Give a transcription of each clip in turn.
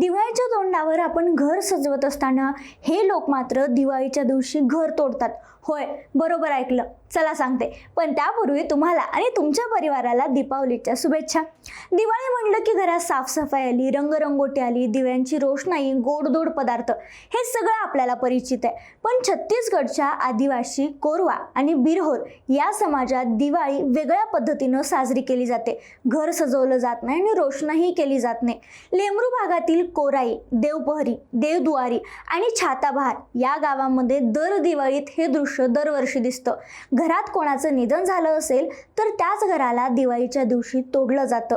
दिवाळीच्या तोंडावर आपण घर सजवत असताना हे लोक मात्र दिवाळीच्या दिवशी घर तोडतात. होय बरोबर ऐकलं. चला सांगते. पण त्यापूर्वी तुम्हाला आणि तुमच्या परिवाराला दीपावलीच्या शुभेच्छा. दिवाळी म्हणलं की घरात साफसफाई आली रंगरंगोटी आली दिव्यांची रोषणाई गोडधोड पदार्थ हे सगळं आपल्याला परिचित आहे. पण छत्तीसगडच्या आदिवासी कोरवा आणि बिरहोर या समाजात दिवाळी वेगळ्या पद्धतीनं साजरी केली जाते. घर सजवलं जात नाही आणि रोषणाही केली जात नाही. लेमरू भागातील कोराई देवपहरी देवदुवारी आणि छाताबहार या गावामध्ये दर दिवाळीत हे दृश्य दरवर्षी दिसतं. घरात कोणाचं निधन झालं असेल तर त्याच घराला दिवाळीच्या दिवशी तोडलं जातं.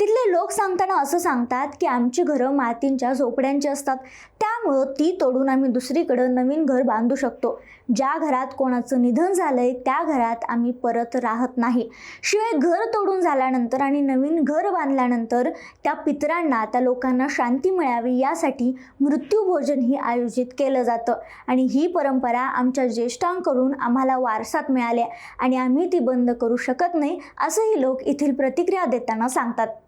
तिथले लोक सांगताना असं सांगतात की आमची घरं मातींच्या झोपड्यांची असतात. त्यामुळं ती तोडून आम्ही दुसरीकडं नवीन घर बांधू शकतो. ज्या घरात कोणाचं निधन झालंय त्या घरात आम्ही परत राहत नाही. शिवाय घर तोडून झाल्यानंतर आणि नवीन घर बांधल्यानंतर त्या पितरांना त्या लोकांना शांती मिळावी यासाठी मृत्यूभोजनही आयोजित केलं जातं. आणि ही परंपरा आमच्या ज्येष्ठांकडून आम्हाला वारसात मिळाली आणि आम्ही ती बंद करू शकत नाही असंही लोक येथील प्रतिक्रिया देताना सांगतात.